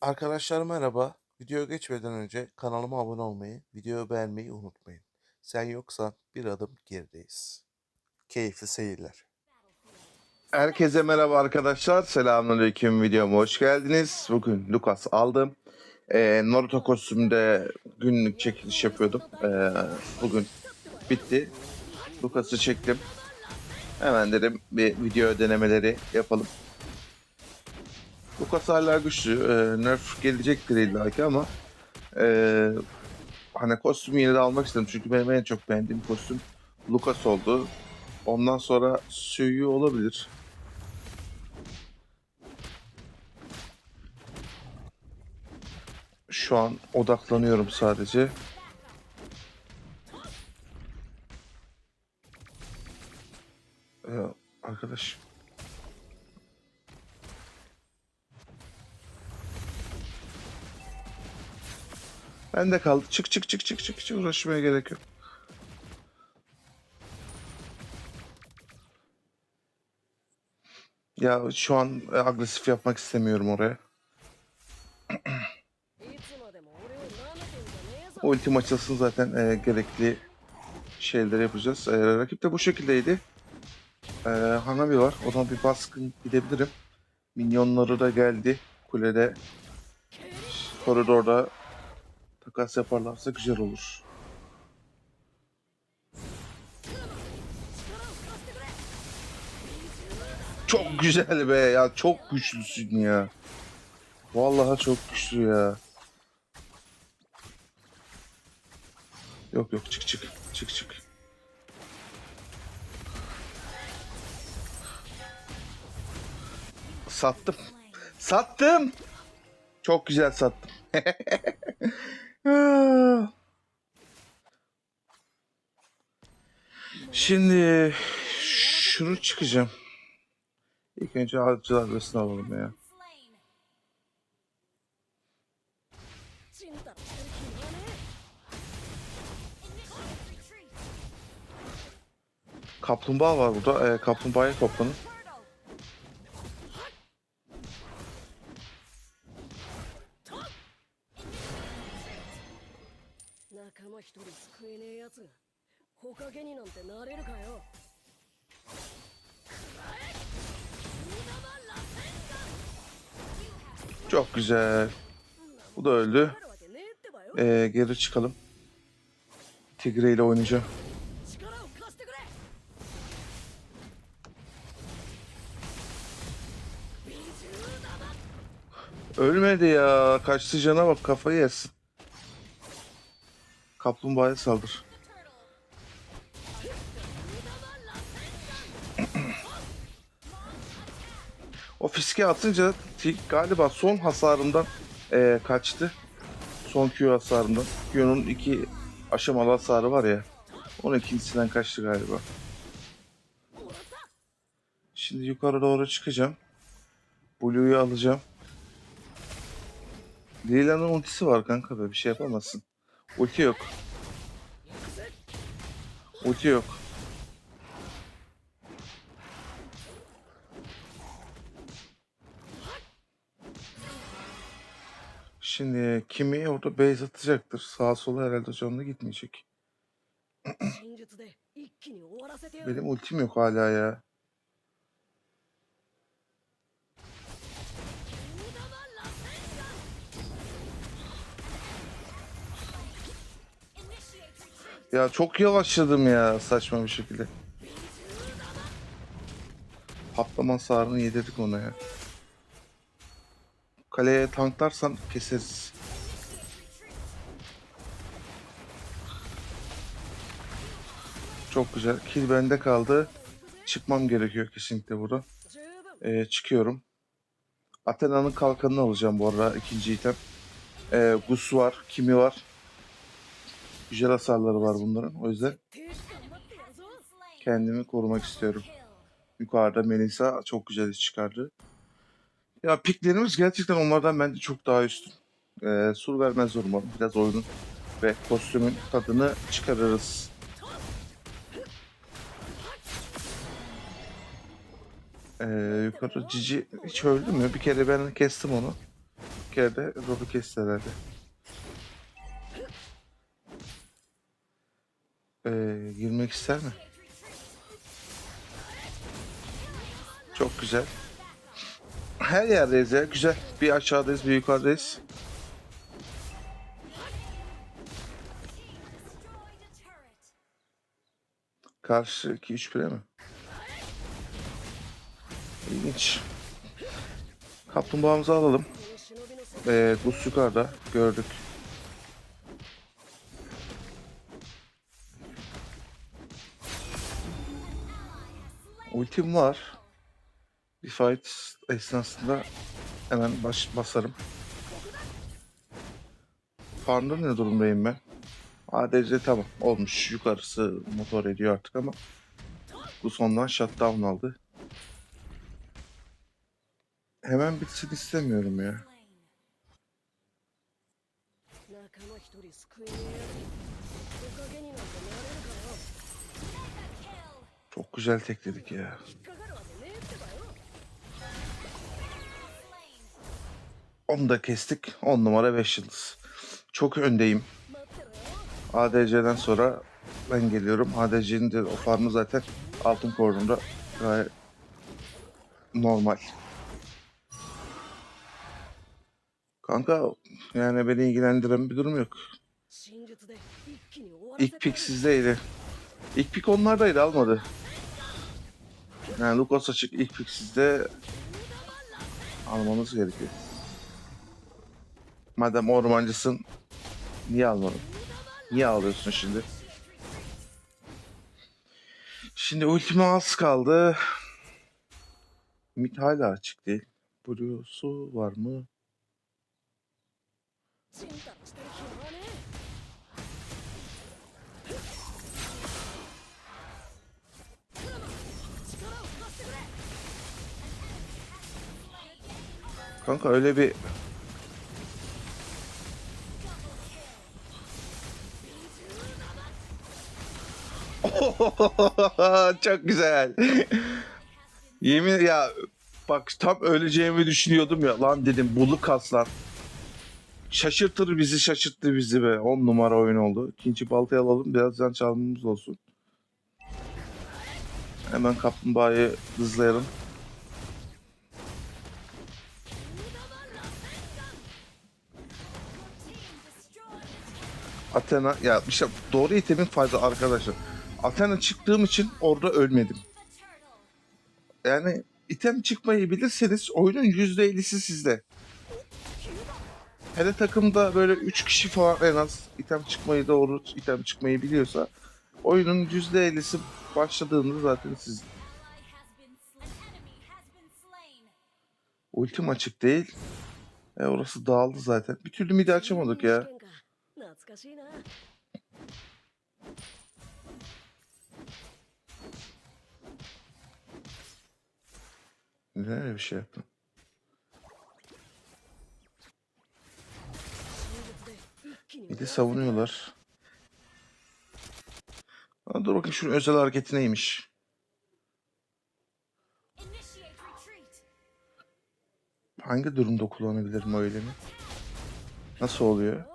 Arkadaşlar merhaba. Videoya geçmeden önce kanalıma abone olmayı, videoyu beğenmeyi unutmayın. Sen yoksan bir adım gerideyiz. Keyifli seyirler. Herkese merhaba arkadaşlar. Selamünaleyküm videoma hoş geldiniz. Bugün Lucas aldım. Ee, Naruto kostümünde günlük çekiliş yapıyordum. Ee, bugün bitti. Lucas'ı çektim. Hemen dedim bir video denemeleri yapalım. Lucas hala güçlü. Ee, nerf gelecektir illaki ama ee, hani kostümü yine de almak istedim. Çünkü benim en çok beğendiğim kostüm Lucas oldu. Ondan sonra Suyu olabilir. Şu an odaklanıyorum sadece. Ee, arkadaş Ben de kaldı. Çık çık çık çık çık. Hiç uğraşmaya gerek yok. Ya şu an agresif yapmak istemiyorum oraya. Ultim açılsın zaten e, gerekli şeyleri yapacağız. E, rakip de bu şekildeydi. E, Hanabi var. O zaman bir baskın gidebilirim. Minyonları da geldi. Kulede koridorda takas yaparlarsa güzel olur. Çok güzel be ya. Çok güçlüsün ya. Vallahi çok güçlü ya. Yok yok çık çık. Çık çık. Sattım. Sattım. Çok güzel sattım. Şimdi şunu çıkacağım. İlk önce avcı darbesini alalım ya. Kaplumbağa var burada. Ee, kaplumbağaya koplanın. 仲間一人救えねえやつがほかげになんてなれるかよ Çok güzel. Bu da öldü. あるわけねえってばよ Ee, geri çıkalım. Tigre ile oynayacağım. 力を貸してくれ Ölmedi ya. Kaçtı cana bak kafayı yersin. Kaplumbağaya saldır. O fiske atınca galiba son hasarından eee, kaçtı. Son Q hasarından. Q'nun iki aşamalı hasarı var ya. Onun ikincisinden kaçtı galiba. Şimdi yukarı doğru çıkacağım. Blue'yu alacağım. Leyla'nın ultisi var kanka be bir şey yapamazsın. Ulti yok. Ulti yok. Şimdi kimi orada base atacaktır. Sağa sola herhalde canlı gitmeyecek. Benim ultim yok hala ya. Ya çok yavaşladım ya saçma bir şekilde. Patlama hasarını yedirdik ona ya. Kaleye tanklarsan keseriz. Çok güzel. Kill bende kaldı. Çıkmam gerekiyor kesinlikle burada. Ee, çıkıyorum. Athena'nın kalkanını alacağım bu arada ikinci item. Ee, Gus var, Kimi var güzel hasarları var bunların. O yüzden kendimi korumak istiyorum. Yukarıda Melisa çok güzel iş çıkardı. Ya piklerimiz gerçekten onlardan bence çok daha üstün. Ee, sur vermez umarım. Biraz oyunun ve kostümün tadını çıkarırız. Ee, yukarı Cici hiç öldü mü? Bir kere ben kestim onu. Bir kere de Rob'u kesti herhalde. e, girmek ister mi? Çok güzel. Her yerdeyiz ya. Güzel. Bir aşağıdayız, bir yukarıdayız. Karşı 2-3 pire mi? İlginç. Kaplumbağamızı alalım. Ee, Gus yukarıda. Gördük. Ultim var. Bir fight esnasında hemen baş, basarım. Farmda ne durumdayım ben? ADC tamam olmuş. Yukarısı motor ediyor artık ama bu sondan shutdown aldı. Hemen bitsin istemiyorum ya. Çok güzel tekledik ya. Onu da kestik. 10 numara 5 yıldız. Çok öndeyim. ADC'den sonra ben geliyorum. ADC'nin de o farmı zaten altın kordonda gayet normal. Kanka yani beni ilgilendiren bir durum yok. İlk pik sizdeydi. İlk pik onlardaydı almadı. Yani Lucas açık ilk pik sizde almanız gerekiyor. Madem ormancısın niye almadın? Niye ağlıyorsun şimdi? Şimdi ultime az kaldı. Mid hala açık değil. Blue'su var mı? Kanka öyle bir... Çok güzel. Yemin ya bak tam öleceğimi düşünüyordum ya lan dedim bulu kaslan. Şaşırtır bizi şaşırttı bizi be. 10 numara oyun oldu. İkinci baltayı alalım biraz can çalmamız olsun. Hemen kaplumbağayı hızlayalım. Athena ya işte doğru itemin fayda arkadaşlar. Athena çıktığım için orada ölmedim. Yani item çıkmayı bilirseniz oyunun %50'si sizde. Hele takımda böyle 3 kişi falan en az item çıkmayı doğru item çıkmayı biliyorsa oyunun %50'si başladığında zaten siz. Ultim açık değil. E orası dağıldı zaten. Bir türlü midi açamadık ya. 懐かしいな Neden öyle bir şey yaptım? 真術で一気に Bir de savunuyorlar. Ha, dur bakayım şunun özel hareketi neymiş? Hangi durumda kullanabilirim o eylemi? Nasıl oluyor?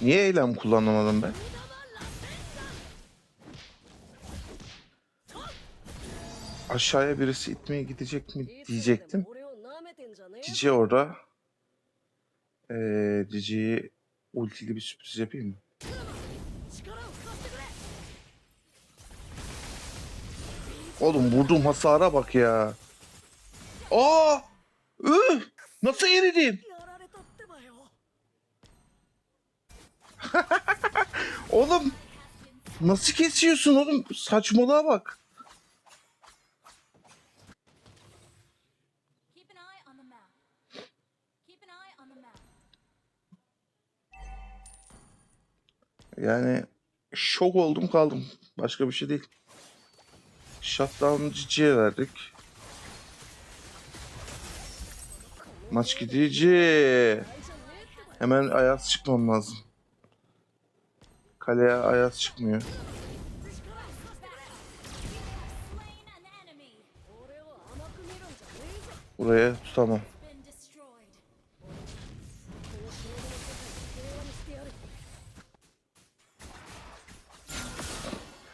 Niye eylem kullanamadım ben? Aşağıya birisi itmeye gidecek mi diyecektim. Cici orada. Ee, Cici'yi ultili bir sürpriz yapayım mı? Oğlum vurduğum hasara bak ya. Aa! Üh! Nasıl eridim? oğlum nasıl kesiyorsun oğlum? Saçmalığa bak. Yani şok oldum kaldım. Başka bir şey değil. Shutdown Cici'ye verdik. Maç gidici. Hemen ayaz çıkmam lazım. Kaleye ayaz çıkmıyor. Buraya tutamam.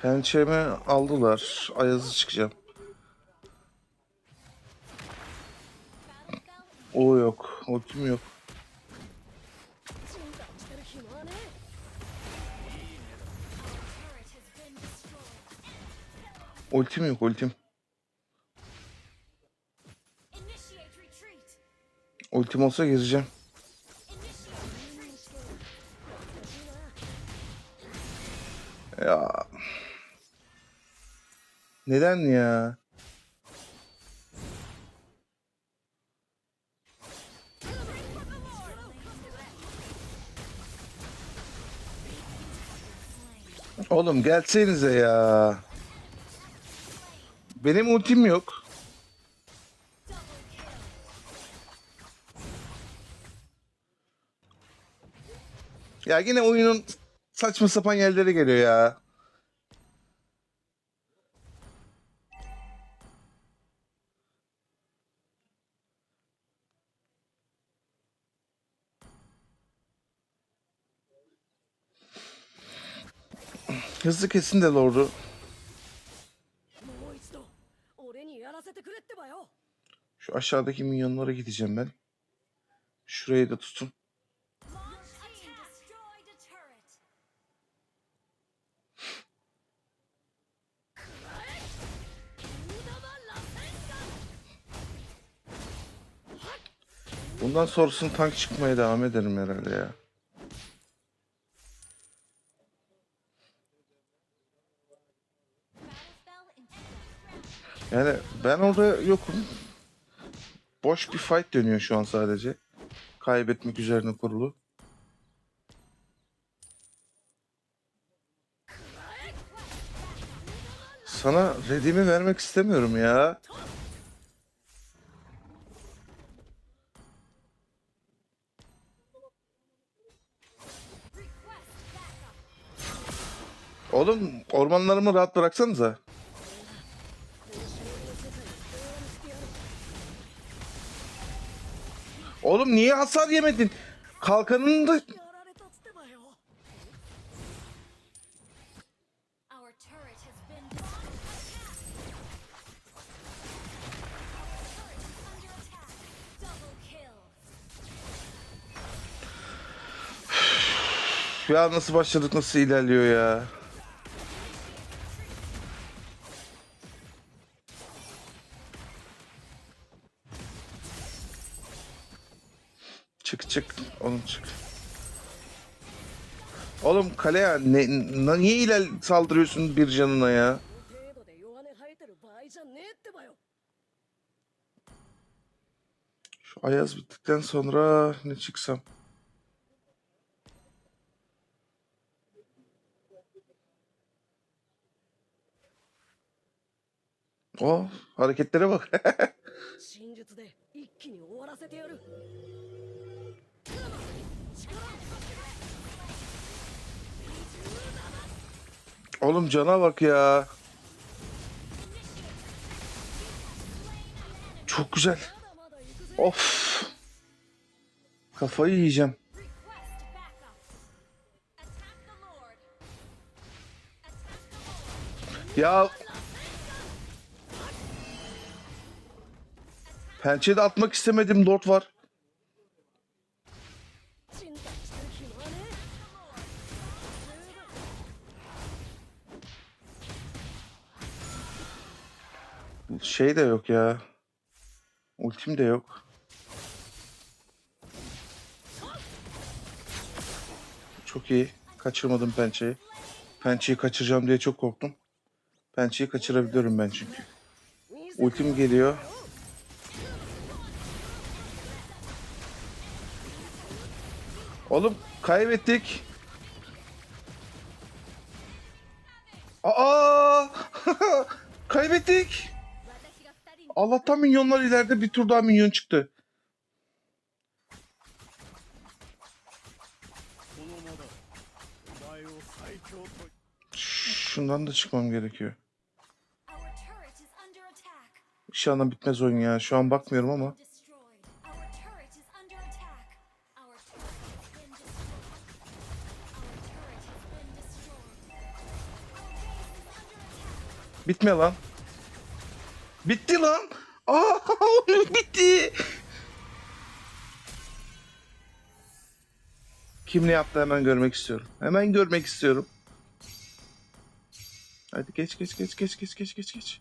Pençemi aldılar. Ayazı çıkacağım. O yok. Ultim yok. Ultim yok ultim. Ultim olsa gezeceğim. Ya. Neden ya? Oğlum gelsenize ya. Benim ultim yok. Ya yine oyunun saçma sapan yerlere geliyor ya. Hızlı kesin de lordu. aşağıdaki minyonlara gideceğim ben. Şurayı da tutun. Bundan sonrasını tank çıkmaya devam ederim herhalde ya. Yani ben orada yokum. Boş bir fight dönüyor şu an sadece. Kaybetmek üzerine kurulu. Sana redimi vermek istemiyorum ya. Oğlum ormanlarımı rahat bıraksanıza. Oğlum niye hasar yemedin? Kalkanını da... ya nasıl başladık nasıl ilerliyor ya. kale ya. Ne, niye iler saldırıyorsun bir canına ya? Şu ayaz bittikten sonra ne çıksam? Oh, hareketlere bak. Oğlum cana bak ya. Çok güzel. Of. Kafayı yiyeceğim. Ya Pençe de atmak istemedim. Lord var. şey de yok ya. Ultim de yok. Çok iyi. Kaçırmadım pençeyi. Pençeyi kaçıracağım diye çok korktum. Pençeyi kaçırabiliyorum ben çünkü. Ultim geliyor. Oğlum kaybettik. Aa! kaybettik. Allah'tan minyonlar ileride bir tur daha minyon çıktı. Şundan da çıkmam gerekiyor. İnşallah bitmez oyun ya. Şu an bakmıyorum ama. Bitme lan. Bitti lan. Aa, bitti. Kim ne yaptı hemen görmek istiyorum. Hemen görmek istiyorum. Hadi geç geç geç geç geç geç geç geç.